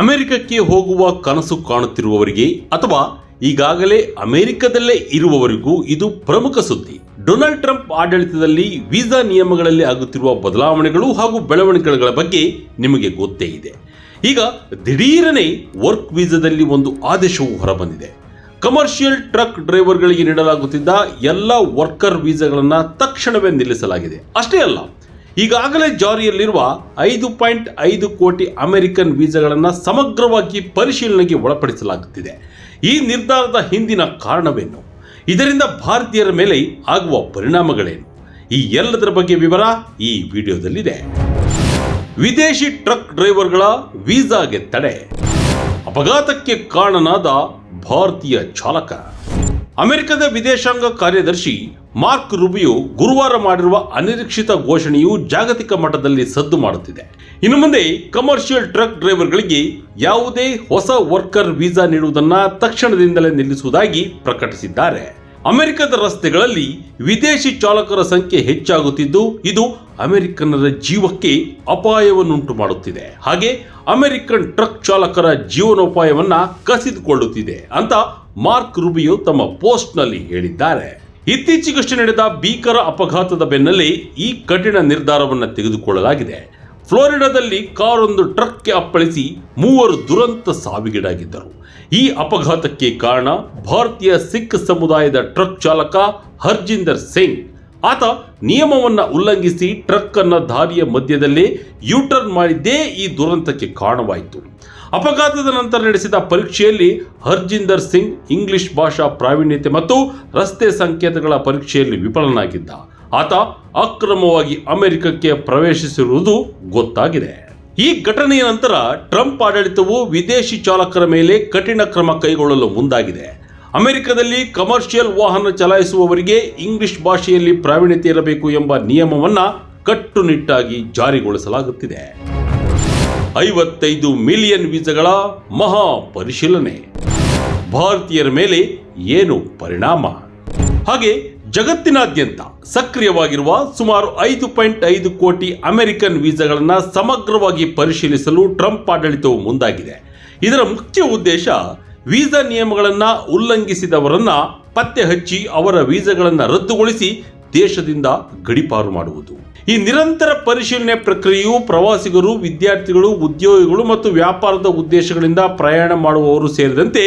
ಅಮೆರಿಕಕ್ಕೆ ಹೋಗುವ ಕನಸು ಕಾಣುತ್ತಿರುವವರಿಗೆ ಅಥವಾ ಈಗಾಗಲೇ ಅಮೆರಿಕದಲ್ಲೇ ಇರುವವರಿಗೂ ಇದು ಪ್ರಮುಖ ಸುದ್ದಿ. ಡೊನಾಲ್ಡ್ ಟ್ರಂಪ್ ಆಡಳಿತದಲ್ಲಿ ವೀಸಾ ನಿಯಮಗಳಲ್ಲಿ ಆಗುತ್ತಿರುವ ಬದಲಾವಣೆಗಳು ಹಾಗೂ ಬೆಳವಣಿಗೆಗಳ ಬಗ್ಗೆ ನಿಮಗೆ ಗೊತ್ತೇ ಇದೆ. ಈಗ ದಿಢೀರನೆ ವರ್ಕ್ ವೀಸಾದಲ್ಲಿ ಒಂದು ಆದೇಶವು ಹೊರಬಂದಿದೆ. ಕಮರ್ಷಿಯಲ್ ಟ್ರಕ್ ಡ್ರೈವರ್ಗಳಿಗೆ ನೀಡಲಾಗುತ್ತಿದ್ದ ಎಲ್ಲ ವರ್ಕರ್ ವೀಸಾಗಳನ್ನು ತಕ್ಷಣವೇ ನಿಲ್ಲಿಸಲಾಗಿದೆ. ಅಷ್ಟೇ ಅಲ್ಲ ಈಗಾಗಲೇ ಜಾರಿಯಲ್ಲಿರುವ ಐದು ಪಾಯಿಂಟ್ ಐದು ಕೋಟಿ ಅಮೆರಿಕನ್ ವೀಸಾಗಳನ್ನು ಸಮಗ್ರವಾಗಿ ಪರಿಶೀಲನೆಗೆ ಒಳಪಡಿಸಲಾಗುತ್ತಿದೆ. ಈ ನಿರ್ಧಾರದ ಹಿಂದಿನ ಕಾರಣವೇನು? ಇದರಿಂದ ಭಾರತೀಯರ ಮೇಲೆ ಆಗುವ ಪರಿಣಾಮಗಳೇನು? ಈ ಎಲ್ಲದರ ಬಗ್ಗೆ ವಿವರ ಈ ವಿಡಿಯೋದಲ್ಲಿದೆ. ವಿದೇಶಿ ಟ್ರಕ್ ಡ್ರೈವರ್ಗಳ ವೀಸಾಗೆ ತಡೆ. ಅಪಘಾತಕ್ಕೆ ಕಾರಣನಾದ ಭಾರತೀಯ ಚಾಲಕ. ಅಮೆರಿಕದ ವಿದೇಶಾಂಗ ಕಾರ್ಯದರ್ಶಿ ಮಾರ್ಕ್ ರುಬಿಯೋ ಗುರುವಾರ ಮಾಡಿರುವ ಅನಿರೀಕ್ಷಿತ ಘೋಷಣೆಯು ಜಾಗತಿಕ ಮಟ್ಟದಲ್ಲಿ ಸದ್ದು ಮಾಡುತ್ತಿದೆ. ಇನ್ನು ಮುಂದೆ ಕಮರ್ಷಿಯಲ್ ಟ್ರಕ್ ಡ್ರೈವರ್ಗಳಿಗೆ ಯಾವುದೇ ಹೊಸ ವರ್ಕರ್ ವೀಸಾ ನೀಡುವುದನ್ನು ತಕ್ಷಣದಿಂದಲೇ ನಿಲ್ಲಿಸುವುದಾಗಿ ಪ್ರಕಟಿಸಿದ್ದಾರೆ. ಅಮೆರಿಕದ ರಸ್ತೆಗಳಲ್ಲಿ ವಿದೇಶಿ ಚಾಲಕರ ಸಂಖ್ಯೆ ಹೆಚ್ಚಾಗುತ್ತಿದ್ದು, ಇದು ಅಮೆರಿಕನ್ನರ ಜೀವಕ್ಕೆ ಅಪಾಯವನ್ನುಂಟು ಮಾಡುತ್ತಿದೆ. ಹಾಗೆ ಅಮೆರಿಕನ್ ಟ್ರಕ್ ಚಾಲಕರ ಜೀವನೋಪಾಯವನ್ನ ಕಸಿದುಕೊಳ್ಳುತ್ತಿದೆ ಅಂತ ಮಾರ್ಕ್ ರುಬಿಯೋ ತಮ್ಮ ಪೋಸ್ಟ್ನಲ್ಲಿ ಹೇಳಿದ್ದಾರೆ. ಇತ್ತೀಚೆಗಷ್ಟೇ ನಡೆದ ಭೀಕರ ಅಪಘಾತದ ಬೆನ್ನಲ್ಲೇ ಈ ಕಠಿಣ ನಿರ್ಧಾರವನ್ನು ತೆಗೆದುಕೊಳ್ಳಲಾಗಿದೆ. ಫ್ಲೋರಿಡಾದಲ್ಲಿ ಕಾರೊಂದು ಟ್ರಕ್ಗೆ ಅಪ್ಪಳಿಸಿ ಮೂವರು ದುರಂತ ಸಾವಿಗೀಡಾಗಿದ್ದರು. ಈ ಅಪಘಾತಕ್ಕೆ ಕಾರಣ ಭಾರತೀಯ ಸಿಖ್ ಸಮುದಾಯದ ಟ್ರಕ್ ಚಾಲಕ ಹರ್ಜಿಂದರ್ ಸಿಂಗ್. ಆತ ನಿಯಮವನ್ನು ಉಲ್ಲಂಘಿಸಿ ಟ್ರಕ್ ಅನ್ನ ದಾರಿಯ ಮಧ್ಯದಲ್ಲೇ ಯೂಟರ್ನ್ ಮಾಡಿದ್ದೇ ಈ ದುರಂತಕ್ಕೆ ಕಾರಣವಾಯಿತು. ಅಪಘಾತದ ನಂತರ ನಡೆಸಿದ ಪರೀಕ್ಷೆಯಲ್ಲಿ ಹರ್ಜಿಂದರ್ ಸಿಂಗ್ ಇಂಗ್ಲಿಷ್ ಭಾಷಾ ಪ್ರಾವೀಣ್ಯತೆ ಮತ್ತು ರಸ್ತೆ ಸಂಕೇತಗಳ ಪರೀಕ್ಷೆಯಲ್ಲಿ ವಿಫಲನಾಗಿದ್ದ. ಆತ ಅಕ್ರಮವಾಗಿ ಅಮೆರಿಕಕ್ಕೆ ಪ್ರವೇಶಿಸಿರುವುದು ಗೊತ್ತಾಗಿದೆ. ಈ ಘಟನೆಯ ನಂತರ ಟ್ರಂಪ್ ಆಡಳಿತವು ವಿದೇಶಿ ಚಾಲಕರ ಮೇಲೆ ಕಠಿಣ ಕ್ರಮ ಕೈಗೊಳ್ಳಲು ಮುಂದಾಗಿದೆ. ಅಮೆರಿಕದಲ್ಲಿ ಕಮರ್ಷಿಯಲ್ ವಾಹನ ಚಲಾಯಿಸುವವರಿಗೆ ಇಂಗ್ಲಿಷ್ ಭಾಷೆಯಲ್ಲಿ ಪ್ರಾವೀಣ್ಯತೆ ಇರಬೇಕು ಎಂಬ ನಿಯಮವನ್ನು ಕಟ್ಟುನಿಟ್ಟಾಗಿ ಜಾರಿಗೊಳಿಸಲಾಗುತ್ತಿದೆ. ಐವತ್ತೈದು ಮಿಲಿಯನ್ ವೀಸಾಗಳ ಮಹಾ ಪರಿಶೀಲನೆ ಭಾರತೀಯರ ಮೇಲೆ ಏನು ಪರಿಣಾಮ? ಹಾಗೆ ಜಗತ್ತಿನಾದ್ಯಂತ ಸಕ್ರಿಯವಾಗಿರುವ ಸುಮಾರು ಐದು ಪಾಯಿಂಟ್ ಐದು ಕೋಟಿ ಅಮೆರಿಕನ್ ವೀಸಾಗಳನ್ನು ಸಮಗ್ರವಾಗಿ ಪರಿಶೀಲಿಸಲು ಟ್ರಂಪ್ ಆಡಳಿತವು ಮುಂದಾಗಿದೆ. ಇದರ ಮುಖ್ಯ ಉದ್ದೇಶ ವೀಸಾ ನಿಯಮಗಳನ್ನು ಉಲ್ಲಂಘಿಸಿದವರನ್ನ ಪತ್ತೆ ಹಚ್ಚಿ ಅವರ ವೀಸಾಗಳನ್ನು ರದ್ದುಗೊಳಿಸಿ ದೇಶದಿಂದ ಗಡಿಪಾರು ಮಾಡುವುದು. ಈ ನಿರಂತರ ಪರಿಶೀಲನೆ ಪ್ರಕ್ರಿಯೆಯು ಪ್ರವಾಸಿಗರು, ವಿದ್ಯಾರ್ಥಿಗಳು, ಉದ್ಯೋಗಿಗಳು ಮತ್ತು ವ್ಯಾಪಾರದ ಉದ್ದೇಶಗಳಿಂದ ಪ್ರಯಾಣ ಮಾಡುವವರು ಸೇರಿದಂತೆ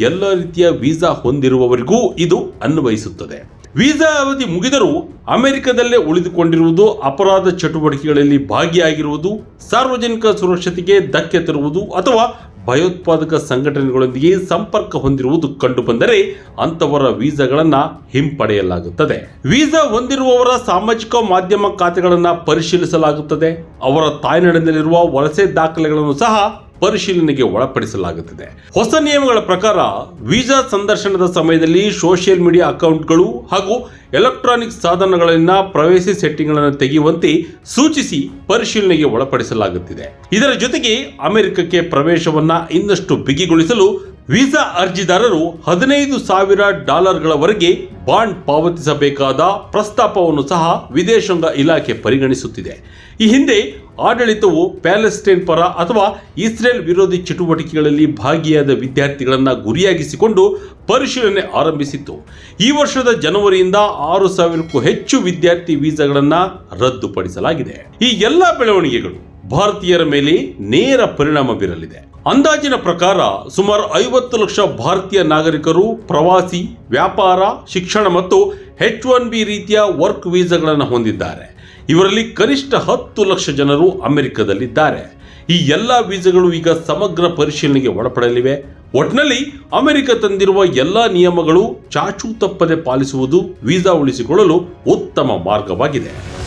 ಎಲ್ಲ ರೀತಿಯ ವೀಸಾ ಹೊಂದಿರುವವರಿಗೂ ಇದು ಅನ್ವಯಿಸುತ್ತದೆ. ವೀಸಾ ಅವಧಿ ಮುಗಿದರೂ ಅಮೆರಿಕದಲ್ಲೇ ಉಳಿದುಕೊಂಡಿರುವುದು, ಅಪರಾಧ ಚಟುವಟಿಕೆಗಳಲ್ಲಿ ಭಾಗಿಯಾಗಿರುವುದು, ಸಾರ್ವಜನಿಕ ಸುರಕ್ಷತೆಗೆ ಧಕ್ಕೆ ತರುವುದು ಅಥವಾ ಭಯೋತ್ಪಾದಕ ಸಂಘಟನೆಗಳೊಂದಿಗೆ ಸಂಪರ್ಕ ಹೊಂದಿರುವುದು ಕಂಡುಬಂದರೆ ಅಂತವರ ವೀಸಾಗಳನ್ನು ಹಿಂಪಡೆಯಲಾಗುತ್ತದೆ. ವೀಸಾ ಹೊಂದಿರುವವರ ಸಾಮಾಜಿಕ ಮಾಧ್ಯಮ ಖಾತೆಗಳನ್ನು ಪರಿಶೀಲಿಸಲಾಗುತ್ತದೆ. ಅವರ ತಾಯ್ನಾಡಿನಲ್ಲಿರುವ ವಲಸೆ ದಾಖಲೆಗಳನ್ನು ಸಹ ಪರಿಶೀಲನೆಗೆ ಒಳಪಡಿಸಲಾಗುತ್ತದೆ. ಹೊಸ ನಿಯಮಗಳ ಪ್ರಕಾರ ವೀಸಾ ಸಂದರ್ಶನದ ಸಮಯದಲ್ಲಿ ಸೋಷಿಯಲ್ ಮೀಡಿಯಾ ಅಕೌಂಟ್ಗಳು ಹಾಗೂ ಎಲೆಕ್ಟ್ರಾನಿಕ್ ಸಾಧನಗಳಲ್ಲಿನ ಪ್ರವೇಶಿ ಸೆಟ್ಟಿಂಗ್ಗಳನ್ನು ತೆಗೆಯುವಂತೆ ಸೂಚಿಸಿ ಪರಿಶೀಲನೆಗೆ ಒಳಪಡಿಸಲಾಗುತ್ತಿದೆ. ಇದರ ಜೊತೆಗೆ ಅಮೆರಿಕಕ್ಕೆ ಪ್ರವೇಶವನ್ನ ಇನ್ನಷ್ಟು ಬಿಗಿಗೊಳಿಸಲು ವೀಸಾ ಅರ್ಜಿದಾರರು ಹದಿನೈದು ಸಾವಿರ ಡಾಲರ್ಗಳವರೆಗೆ ಬಾಂಡ್ ಪಾವತಿಸಬೇಕಾದ ಪ್ರಸ್ತಾಪವನ್ನು ಸಹ ವಿದೇಶಾಂಗ ಇಲಾಖೆ ಪರಿಗಣಿಸುತ್ತಿದೆ. ಈ ಹಿಂದೆ ಆಡಳಿತವು ಪ್ಯಾಲೆಸ್ಟೈನ್ ಪರ ಅಥವಾ ಇಸ್ರೇಲ್ ವಿರೋಧಿ ಚಟುವಟಿಕೆಗಳಲ್ಲಿ ಭಾಗಿಯಾದ ವಿದ್ಯಾರ್ಥಿಗಳನ್ನು ಗುರಿಯಾಗಿಸಿಕೊಂಡು ಪರಿಶೀಲನೆ ಆರಂಭಿಸಿತ್ತು. ಈ ವರ್ಷದ ಜನವರಿಯಿಂದ ಆರು ಸಾವಿರಕ್ಕೂ ಹೆಚ್ಚು ವಿದ್ಯಾರ್ಥಿ ವೀಸಾಗಳನ್ನು ರದ್ದುಪಡಿಸಲಾಗಿದೆ. ಈ ಎಲ್ಲ ಬೆಳವಣಿಗೆಗಳು ಭಾರತೀಯರ ಮೇಲೆ ನೇರ ಪರಿಣಾಮ ಬೀರಲಿದೆ. ಅಂದಾಜಿನ ಪ್ರಕಾರ ಸುಮಾರು ಐವತ್ತು ಲಕ್ಷ ಭಾರತೀಯ ನಾಗರಿಕರು ಪ್ರವಾಸಿ, ವ್ಯಾಪಾರ, ಶಿಕ್ಷಣ ಮತ್ತು ಹೆಚ್ ಒನ್ ಬಿ ರೀತಿಯ ವರ್ಕ್ ವೀಸಾಗಳನ್ನು ಹೊಂದಿದ್ದಾರೆ. ಇವರಲ್ಲಿ ಕನಿಷ್ಠ ಹತ್ತು ಲಕ್ಷ ಜನರು ಅಮೆರಿಕದಲ್ಲಿದ್ದಾರೆ. ಈ ಎಲ್ಲ ವೀಸಾಗಳು ಈಗ ಸಮಗ್ರ ಪರಿಶೀಲನೆಗೆ ಒಳಪಡಲಿವೆ. ಒಟ್ನಲ್ಲಿ ಅಮೆರಿಕ ತಂದಿರುವ ಎಲ್ಲ ನಿಯಮಗಳು ಚಾಚೂ ತಪ್ಪದೆ ಪಾಲಿಸುವುದು ವೀಸಾ ಉಳಿಸಿಕೊಳ್ಳಲು ಉತ್ತಮ ಮಾರ್ಗವಾಗಿದೆ.